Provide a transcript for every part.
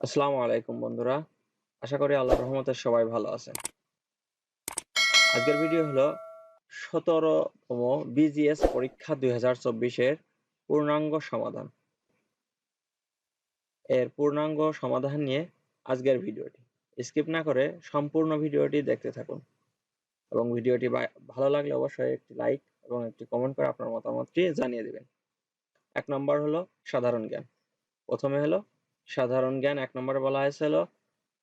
আসসালামু আলাইকুম, বন্ধুরা। আশা করি আল্লাহর রহমতে সবাই ভালো আছেন। আজকের ভিডিও হলো সতেরোতম বিজিএস পরীক্ষা দুই হাজার চব্বিশের পূর্ণাঙ্গ সমাধান। এর পূর্ণাঙ্গ সমাধান নিয়ে আজকের ভিডিওটি। স্কিপ না করে সম্পূর্ণ ভিডিওটি দেখতে থাকুন এবং ভিডিওটি ভালো লাগলে অবশ্যই একটি লাইক এবং একটি কমেন্ট করে আপনার মতামতটি জানিয়ে দেবেন। এক নম্বর হলো সাধারণ জ্ঞান। প্রথমে হলো সাধারণ জ্ঞান এক নম্বরে বলা হয়েছিল,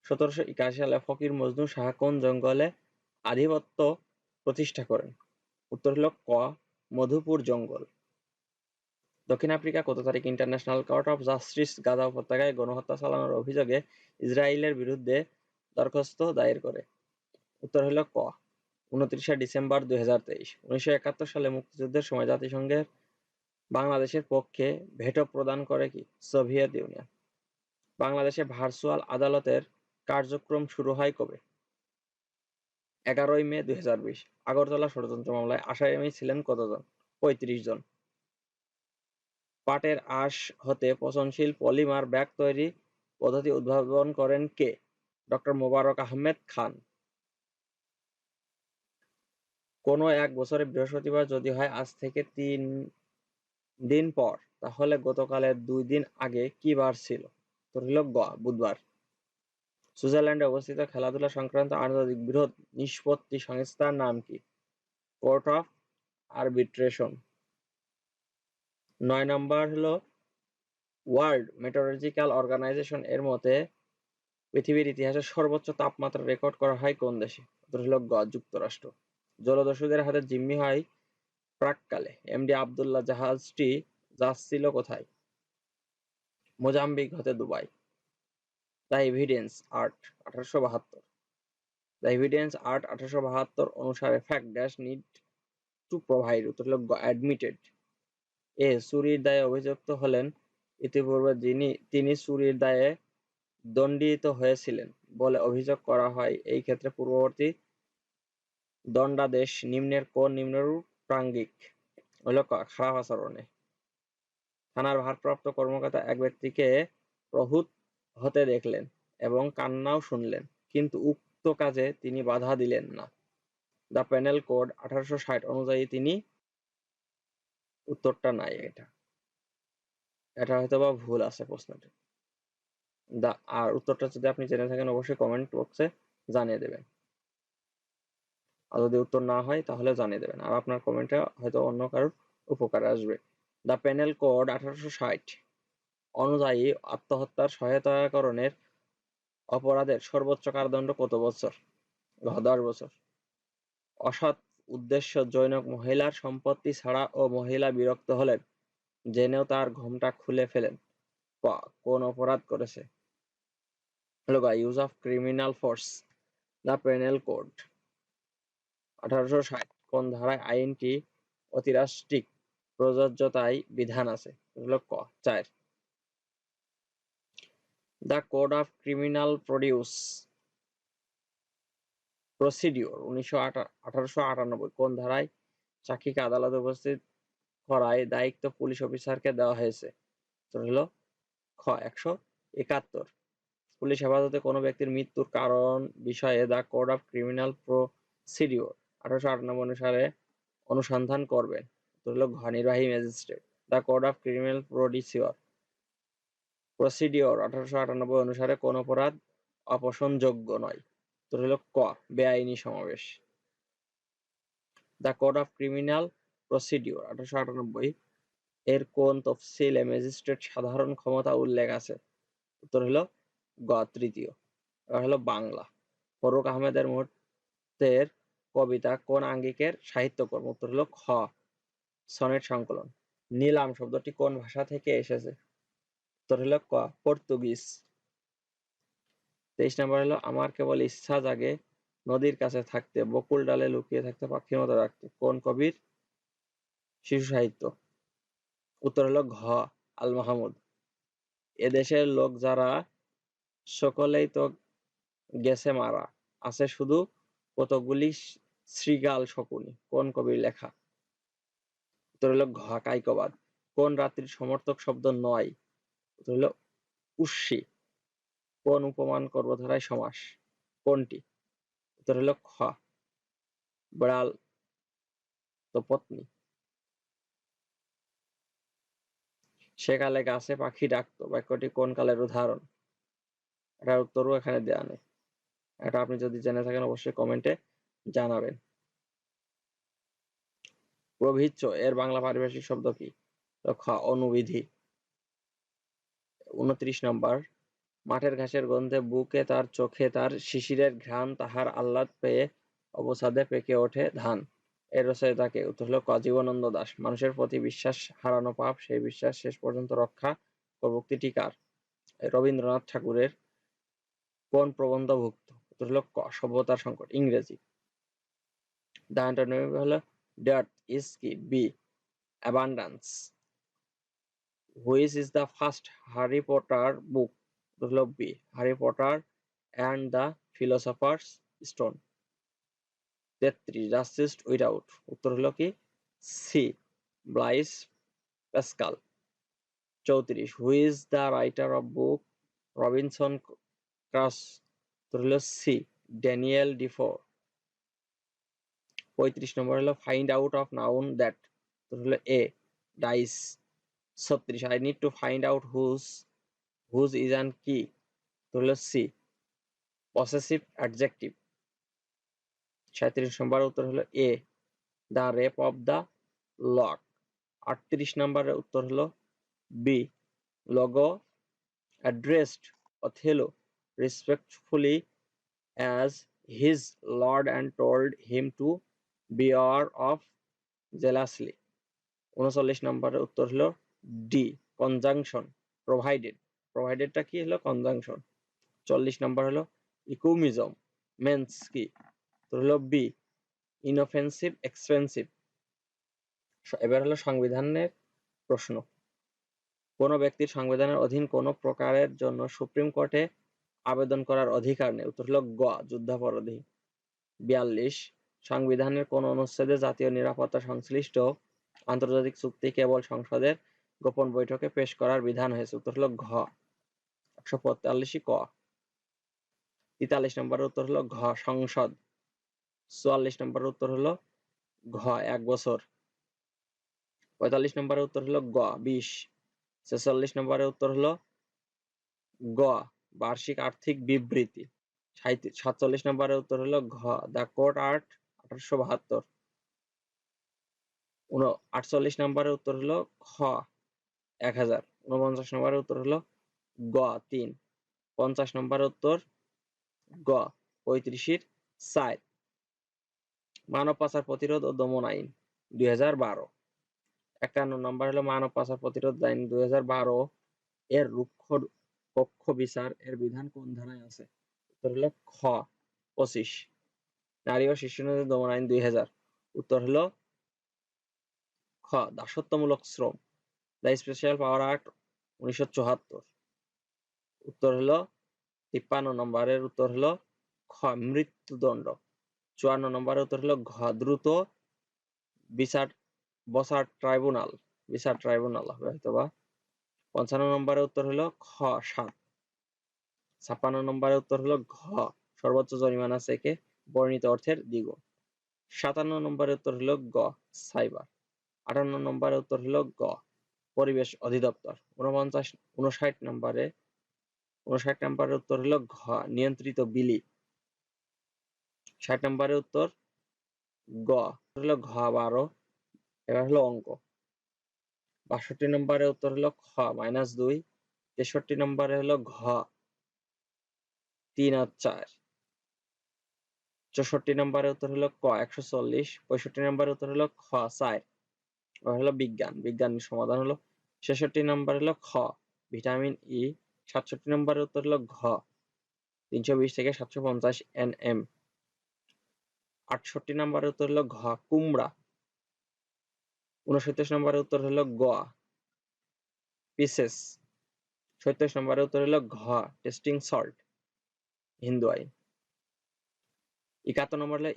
সতেরোশো একাশি সালে ফকির মজনু শাহ কোন জঙ্গলে আধিপত্য প্রতিষ্ঠা করেন? উত্তর হলো ক, মধুপুর জঙ্গল। দক্ষিণ আফ্রিকা কত তারিখ international court of justice Gaza উপত্যকায় গণহত্যা চালানোর অভিযোগে ইসরায়েলের বিরুদ্ধে দরখাস্ত দায়ের করে? উত্তর হলো ক, উনত্রিশে ডিসেম্বর দুই হাজার তেইশ। উনিশশো একাত্তর সালে মুক্তিযুদ্ধের সময় জাতিসংঘের বাংলাদেশের পক্ষে ভেটো প্রদান করে কি? Soviet union. বাংলাদেশে ভার্চুয়াল আদালতের কার্যক্রম শুরু হয় কবে? এগারোই মে দুই হাজার বিশ, আগরতলা ষড়যন্ত্র মামলায় আসামি ছিলেন কতজন? পঁয়ত্রিশ জন। পাটের আঁশ হতে পচনশীল পলিমার ব্যাগ তৈরি পদ্ধতি উদ্ভাবন করেন কে? ডক্টর মোবারক আহমেদ খান। কোনো এক বছরে বৃহস্পতিবার যদি হয় আজ থেকে তিন দিন পর, তাহলে গতকালের দুই দিন আগে কি বার ছিল? তো হলো বুধবার। সুইজারল্যান্ডে অবস্থিত খেলাধুলা সংক্রান্ত আন্তর্জাতিক বৃহৎ নিষ্পত্তি সংস্থার নাম কি? Court of arbitration. নয় নম্বর হলো ওয়ার্ল্ড মেটোলজিক্যাল অর্গানাইজেশন। এর মতে, পৃথিবীর ইতিহাসে সর্বোচ্চ তাপমাত্রা রেকর্ড করা হয় কোন দেশে? উত্তর হলো গ, যুক্তরাষ্ট্র। জলদস্যুদের হাতে জিম্মি হয় প্রাককালে। এমডি আবদুল্লাহ জাহাজটি যাচ্ছিল কোথায়? মোজাম্বিক হতে দুবাই। দ্য এভিডেন্স আর্ট, আঠারোশো বাহাত্তর। দ্য এভিডেন্স আর্ট, আঠারোশো বাহাত্তর অনুসারে fact dash need to provide উত্তর অ্যাডমিটেড এ চুরির দায়ে অভিযুক্ত হলেন, ইতিপূর্বে যিনি, তিনি চুরির দায়ে দণ্ডিত হয়েছিলেন বলে অভিযোগ করা হয়। এই ক্ষেত্রে পূর্ববর্তী দণ্ডাদেশ নিম্নের কোন নিম্নরূপ প্রাঙ্গিক, হলো খারাপ আচরণে। থানার ভারপ্রাপ্ত কর্মকর্তা এক ব্যক্তিকে প্রহুত হতে দেখলেন এবং কান্নাও শুনলেন, কিন্তু উক্ত কাজে তিনি বাধা দিলেন না। দ্য প্যানেল কোড আঠারোশো ষাট অনুযায়ী তিনি উত্তরটা নাই এটা। এটা হয়তো বা ভুল আছে প্রশ্নটি। দা, আর উত্তরটা যদি আপনি জেনে থাকেন, অবশ্যই কমেন্ট বক্সে জানিয়ে দেবেন। আর যদি উত্তর না হয়, তাহলে জানিয়ে দেবেন। আর আপনার কমেন্টে হয়তো অন্য কারোর উপকার আসবে। দ্য প্যানেল কোড আঠারোশো ষাট অনুযায়ী আত্মহত্যার সহায়তাকরণের অপরাধের সর্বোচ্চ কারাদণ্ড কত বছর? দশ বছর। অসৎ উদ্দেশ্য জৈনক মহিলার সম্পত্তি ছাড়া ও মহিলা বিরক্ত হলেন, জেনেও তার ঘোমটা খুলে ফেলেন। কোন অপরাধ করেছে? Use of criminal force, the penal code আঠারোশো ষাট। কোন ধারায় আইনটি অতিরাষ্ট্রিক প্রযোজ্যতায় বিধান আছে। হলো ক, চার। The code of criminal produce procedure উনিশশো আটানব্বই, কোন ধারায় সাক্ষীকে আদালতে উপস্থিত করায় দায়িত্ব পুলিশ অফিসারকে দেওয়া হয়েছে? হলো খ, একশো একাত্তর। পুলিশ হেফাজতে কোনো ব্যক্তির মৃত্যুর কারণ বিষয়ে the code of criminal procedure আঠারোশো আটানব্বই অনুসারে অনুসন্ধান করবেন হলো ঘ magistrate the code of criminal procedure procedure আঠারোশো আটানব্বই অনুসারে কোন অপরাধ অপসনযোগ্য নয়। তো হলো ক, বেআইনি সমাবেশ। The code of criminal procedure আঠারোশো আটানব্বই, এর কোন তফসিলে ম্যাজিস্ট্রেট সাধারণ ক্ষমতা উল্লেখ আছে? উত্তর হলো গ, তৃতীয়। হলো বাংলা। ফরুক আহমেদের মুহূর্তের কবিতা কোন আঙ্গিকের সাহিত্যকর্ম? উত্তর হলো খ সনেট সংকলন। নিলাম শব্দটি কোন ভাষা থেকে এসেছে? উত্তর হলো ক, পর্তুগিজ। তেইশ নম্বর হলো, আমার কেবল ইচ্ছা জাগে নদীর কাছে থাকতে, বকুল ডালে লুকিয়ে থাকতে, পাখির মতো রাখতে কোন কবির? শিশু সাহিত্য। উত্তর হলো ঘ, আল মাহমুদ। এদেশের লোক যারা, সকলেই তো গেছে মারা। আছে শুধু কতগুলি শৃগাল শকুনি। কোন কবির লেখা? উত্তর হলো ঘ, কাইকবাদ। কোন রাত্রির সমর্থক শব্দ নয়? উত্তর হলো উস্সি কোন উপমান কর্মধারায় সমাস? কোনটি? উত্তর হলো খ, বিড়াল তো পত্নী। সেকালে গাছে পাখি ডাকতো। বাক্যটি কোন কালের উদাহরণ? এটার উত্তরও এখানে দেওয়া নেই। এটা আপনি যদি জেনে থাকেন, অবশ্যই কমেন্টে জানাবেন। প্রভিচ্ছ, এর বাংলা পারিভাষিক শব্দ কি? খ অনুবিধি। উনত্রিশ নম্বর। মাঠের ঘাসের গন্ধে বুকে তার চোখে তার শিশিরের ঘ্রাণ, তাহার আহ্লাদ পেয়ে অবসাদে পেকে ওঠে ধান। এর রচয়িতাকে উত্তর হলো ক জীবনানন্দ দাস। মানুষের প্রতি বিশ্বাস হারানো পাপ, সেই বিশ্বাস শেষ পর্যন্ত রক্ষা প্রভুক্তিটি কার? রবীন্দ্রনাথ ঠাকুরের কোন প্রবন্ধভুক্ত? উত্তর হলো সভ্যতার সংকট, ইংরেজি। দ্য হলো ডেট ইজ কি B abundance which is the first Harry Potter book হলো B Harry Potter and the philosopher's stone তেত্রিশ জাস্টিস্ট উইদাউট উত্তর হলো কি? সি ব্লাইস প্যাসকাল চৌত্রিশ who is the writer of book Robinson Crusoe উত্তর হলো সি ড্যানিয়েল ডিফো পঁয়ত্রিশ নম্বর হলো find out of noun that হলো এ ডাইস ছত্রিশ I need to find out whose whose is an কি হলো সি পসেসিভ অ্যাডজেক্টিভ সাঁত্রিশ নম্বর উত্তর হলো A the rape of the lock আটত্রিশ নম্বরের উত্তর হলো B Iago addressed Othello, respectfully as his lord and told him to beware of jealously উনচল্লিশ নম্বরের উত্তর হলো ডি কনজাংশন প্রোভাইডেড প্রোভাইডেডটা কি হলো? কনজাংশন চল্লিশ নম্বর হলো ইকুমিজম মেন্স কি? হলো বি ইনঅফেন্সিভ এক্সপেন্সিভ এবার হলো সংবিধানের প্রশ্ন। কোন ব্যক্তির সংবিধানের অধীন কোন প্রকারের জন্য সুপ্রিম কোর্টে আবেদন করার অধিকার নেই? উত্তর হলো গ, যুদ্ধাপরাধী। বিয়াল্লিশ সংবিধানের কোন অনুচ্ছেদে জাতীয় নিরাপত্তা সংশ্লিষ্ট আন্তর্জাতিক চুক্তি কেবল সংসদের গোপন বৈঠকে পেশ করার বিধান হয়েছে। উত্তর হলো ঘ। একশো পঁয়তাল্লিশই ক। তেতাল্লিশ নম্বরের উত্তর হলো ঘ। সংসদ। চুয়াল্লিশ নম্বরের উত্তর হলো ঘ। এক বছর। পঁয়তাল্লিশ নম্বরের উত্তর হলো গ। বিশ। ছেচল্লিশ নম্বরের উত্তর হলো গ। বার্ষিক আর্থিক বিবৃতি। সাতচল্লিশ নম্বরের উত্তর হলো ঘ। দ্য কোর্ট আর্ট আঠারোশো বাহাত্তর। আটচল্লিশ নম্বরের উত্তর হলো খ এক হাজার। উনপঞ্চাশ নম্বরের উত্তর হলো গ, তিন। পঞ্চাশ নম্বরের উত্তর গ, পঁয়ত্রিশের সাইড মানব পাচার প্রতিরোধ ও দমন আইন দুই হাজার বারো। একান্ন নম্বর হলো মানব পাচার প্রতিরোধ আইন দুই হাজার বারো। এর রুক্ষ পক্ষ বিচার এর বিধান কোন ধারায় আছে? উত্তর হলো খ, পঁচিশ। নারী ও শিশু দমন আইন দুই হাজার। উত্তর হলো খ, দাসত্বমূলক শ্রম, দ্য স্পেশাল পাওয়ার অ্যাক্ট উনিশশো চুয়াত্তর। উত্তর হলো তিপ্পান্ন নম্বরের উত্তর হলো খ, মৃত্যুদণ্ড। চুয়ান্ন নম্বরের উত্তর হলো ঘ, দ্রুত বিচার, বসার ট্রাইব্যুনাল, বিচার ট্রাইব্যুনাল হবে হয়তো বা পঞ্চান্ন নম্বরের উত্তর হলো খ, সাত। ছাপ্পান্ন নম্বরের উত্তর হলো ঘ, সর্বোচ্চ জরিমানা থেকে বর্ণিত অর্থের দ্বিগুণ। সাতান্ন নম্বরের উত্তর হলো গ, সাইবার। আটান্ন নম্বরের উত্তর হলো গ, পরিবেশ অধিদপ্তর। উনপঞ্চাশ, উনষাট নম্বরে, উনষাট নম্বরের উত্তর হলো ঘ, নিয়ন্ত্রিত বিলি। ষাট নম্বরের উত্তর গ, হলো ঘ বারো, এবার হলো অঙ্ক। বাষট্টি নম্বরের উত্তর হলো খ, মাইনাস দুই। তেষট্টি নম্বরে হলো ঘ, তিন আর চার। চৌষট্টি নম্বরের উত্তর হলো ক, একশো চল্লিশ। পঁয়ষট্টি নম্বরের উত্তর হলো খ, চার। হলো বিজ্ঞান। বিজ্ঞানের সমাধান হলো ছেষট্টি নম্বর হলো খ, ভিটামিন ই। সাতষট্টি নম্বরের উত্তর হলো ঘ, তিনশো বিশ থেকে সাতশো পঞ্চাশ এন এম আটষট্টি নম্বরের উত্তর হলো ঘ, কুমড়া। উনসত্তর নম্বরের উত্তর হলো গ, পিসেস। সত্তর নম্বরের উত্তর হলো ঘ, টেস্টিং সল্ট, হিন্দু আইন। একাত্তর নম্বর হলো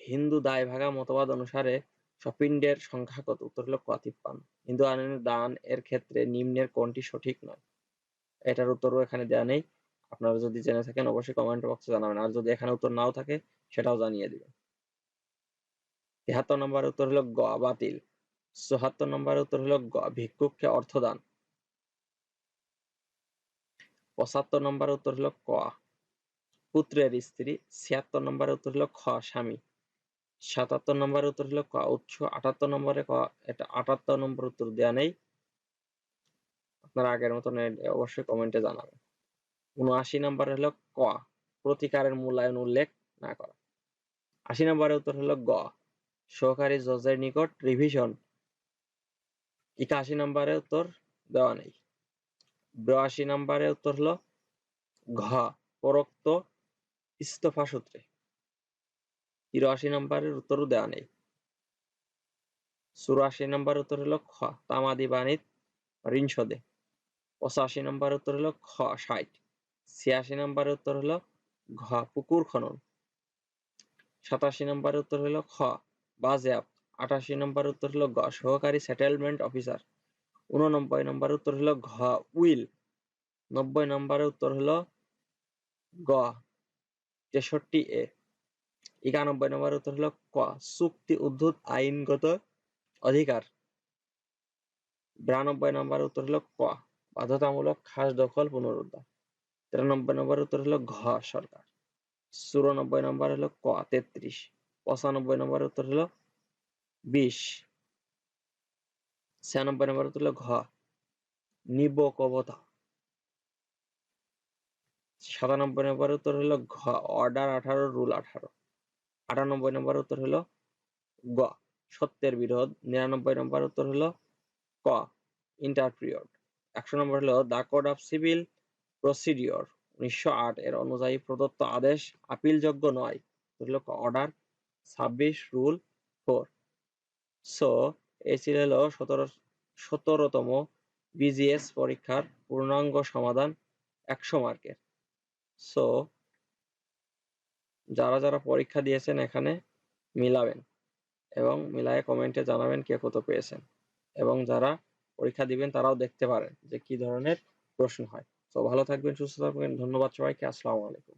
হিন্দু দায় ভাগা মতবাদ অনুসারে সপিণ্ডের সংখ্যা কত উত্তর হলো ক হিন্দু আইনের দান এর ক্ষেত্রে নিম্নের কোনটি সঠিক নয়? এটার উত্তরও এখানে দেওয়া নেই। আপনারা যদি জেনে থাকেন অবশ্যই কমেন্ট বক্সে জানাবেন। আর যদি এখানে উত্তর নাও থাকে, সেটাও জানিয়ে দিবেন। তিহাত্তর নম্বরের উত্তর হলো গ, বাতিল। চুহাত্তর নম্বরের উত্তর হলো গ, ভিক্ষুককে অর্থদান পঁচাত্তর নম্বরের উত্তর হলো ক। পুত্রের স্ত্রী, ছিয়াত্তর নম্বরের উত্তর হলো খ, স্বামী। সাতাত্তর নম্বরের উত্তর হলো ক, উৎস আটাত্তর নম্বরে ক, এটা আটাত্তর নম্বর উত্তর দেওয়া নেই। আপনারা আগের মতন অবশ্যই কমেন্টে জানাবেন। উনআশি নম্বর হলো ক, প্রতিকারের মূল্যায়ন উল্লেখ না করা। আশি নম্বরের উত্তর হলো গ, সহকারী জজের নিকট রিভিশন একাশি নম্বরের উত্তর দেওয়া নেই। বিরাশি নম্বরের উত্তর হলো ঘ, পরোক্ত ইস্তফা সূত্রে। তিরাশি নম্বরের উত্তরও দেওয়া নেই। চুরাশি নম্বর উত্তর হলো খ, তামাদি বাণিত ঋণ শোধে। পঁচাশি নম্বর উত্তর হলো খ, ষাট। ছিয়াশি নম্বর উত্তর হলো ঘ, পুকুর খনন। সাতাশি নম্বর উত্তর হলো খ, বাজেয়াপ্ত। আটাশি নম্বর উত্তর হলো গ, সহকারী সেটেলমেন্ট অফিসার উননব্বই নম্বর উত্তর হলো ঘ, উইল। নব্বই নম্বরের উত্তর হলো গ তেষট্টি এ। একানব্বই নম্বর উত্তর হলো ক। চুক্তি উদ্ধুত আইনগত অধিকার। বিরানব্বই নম্বর উত্তর হলো ক। বাধ্যতামূলক খাস দখল পুনরুদ্ধার। তিরানব্বই নম্বর উত্তর হলো ঘ সরকার। চুরানব্বই নম্বর হলো ক তেত্রিশ। পঁচানব্বই নম্বর উত্তর হলো বিশ। ছিয়ানব্বই নম্বর উত্তর হলো ঘ। নিবকবতা সাতানব্বই নম্বর উত্তর হলো ঘ অর্ডার আঠারো রুল আঠারো। আটানব্বই নম্বর উত্তর হলো গ, সত্যের বিরোধ। নিরানব্বই নম্বর উত্তর হলো ক ইন্টারপিরিয়ড একশো নম্বর হলো the code of civil procedure উনিশশো আট এর অনুযায়ী প্রদত্ত আদেশ আপিলযোগ্য নয়। হলো অর্ডার ছাব্বিশ রুল ফোর সো এই ছিল হলো সতেরো, সতেরোতম বিজিএস পরীক্ষার পূর্ণাঙ্গ সমাধান একশো মার্কের। সো যারা যারা পরীক্ষা দিয়েছেন এখানে মিলাবেন এবং মিলায়ে কমেন্টে জানাবেন কে কত পেয়েছেন এবং যারা পরীক্ষা দিবেন তারাও দেখতে পারেন যে কি ধরনের প্রশ্ন হয়। তো ভালো থাকবেন, সুস্থ থাকবেন, ধন্যবাদ সবাইকে, আসসালামু আলাইকুম।